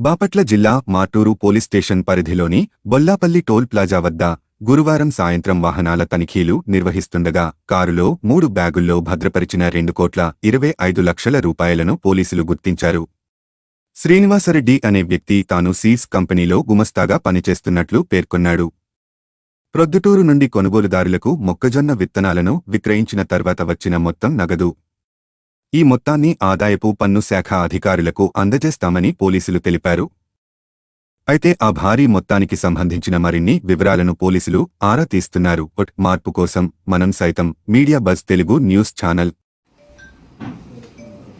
బాపట్ల జిల్లా Maturu police station పరిధిలోని Bollapalli toll plaza వద్ద గురువారం సాయంత్రం వాహనాల తనిఖీలు నిర్వహిస్తుండగా కారులో మూడు బ్యాగుల్లో భద్రపరిచిన రెండు కోట్ల ఇరవై ఐదు లక్షల రూపాయలను పోలీసులు గుర్తించారు. శ్రీనివాసరెడ్డి అనే వ్యక్తి తాను సీస్ కంపెనీలో గుమస్తాగా పనిచేస్తున్నట్లు పేర్కొన్నాడు. ప్రొద్దుటూరు నుండి కొనుగోలుదారులకు మొక్కజొన్న విత్తనాలను విక్రయించిన తర్వాత వచ్చిన మొత్తం నగదు ఈ మొత్తాన్ని ఆదాయపు పన్ను శాఖ అధికారులకు అందజేస్తామని పోలీసులు తెలిపారు. అయితే ఆ భారీ మొత్తానికి సంబంధించిన మరిన్ని వివరాలను పోలీసులు ఆరా తీస్తున్నారు. మార్పు కోసం మనం సైతం media bus Telugu news channel.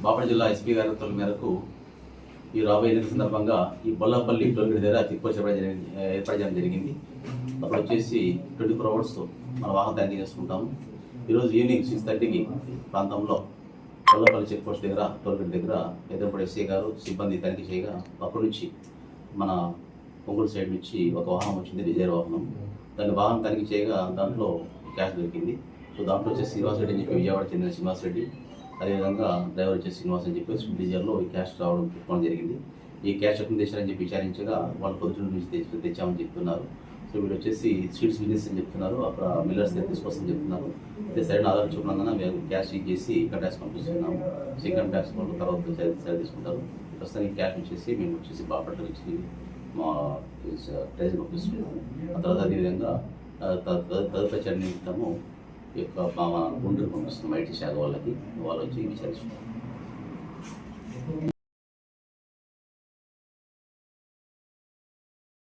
Bapatla జిల్లా ఎస్పీ గారి ఉత్తర్వుల మేరకు ఈ రాబోయే ఎన్నికల సందర్భంగా ఈ బొల్లపల్లి టోల్గేట్ దగ్గర చెక్ చెప్పడం జరిగింది ఏర్పాటు చేయడం జరిగింది. అప్పుడు వచ్చేసి ట్వంటీ ఫోర్ అవర్స్ మన వాహనం తయారీ చేసుకుంటాము. ఈరోజు ఈవినింగ్ సిక్స్ థర్టీకి ప్రాంతంలో కొల్లపల్లి చెక్ పోస్ట్ దగ్గర టోల్గేట్ దగ్గర ఎదురుపడి ఎస్ఐ గారు సిబ్బంది తనిఖీ చేయగా అక్కడి నుంచి మన ఒంగోలు సైడ్ నుంచి ఒక వాహనం వచ్చింది డిజైర్ వాహనం. దాని వాహనం తనిఖీ చేయగా దాంట్లో క్యాష్ దొరికింది. సో దాంట్లో వచ్చేసి శ్రీనివాస్ రెడ్డి అని చెప్పి విజయవాడ చెందిన శ్రీనివాస్ రెడ్డి అదేవిధంగా డ్రైవర్ వచ్చేసి శ్రీనివాస్ అని చెప్పి స్విఫ్ట్ డిజైర్లో ఈ క్యాష్ రావడం పెట్టుకోవడం జరిగింది. ఈ క్యాష్ ఎక్కడ తెచ్చారని చెప్పి విచారించగా వాళ్ళు పొద్దున్న నుంచి తెచ్చామని చెప్తున్నారు. సో వీళ్ళు వచ్చేసి స్వీట్స్ బిజినెస్ అని చెప్తున్నారు. అక్కడ మిల్లర్స్ దగ్గర చెప్తున్నారు. అయితే సరైన ఆధారం చూపినందున మేము క్యాష్ ఇచ్చేసి ఇన్కమ్ ట్యాక్స్ పంపిస్తున్నాము. సో ఇన్కమ్ ట్యాక్స్ వాళ్ళు తర్వాత సరి సరి తీసుకుంటారు. ప్రస్తుతానికి క్యాష్ వచ్చేసి మేము వచ్చేసి బాపట్ల వచ్చి మా ప్రైజ్ పంపిస్తున్నాము. ఆ తర్వాత అదేవిధంగా తదుపరి చర్య నిమిత్తము ఈ యొక్క మా గుండెలు పంపిస్తున్నాం ఐటీ శాఖ వాళ్ళకి వాళ్ళు వచ్చి విచారిస్తున్నారు.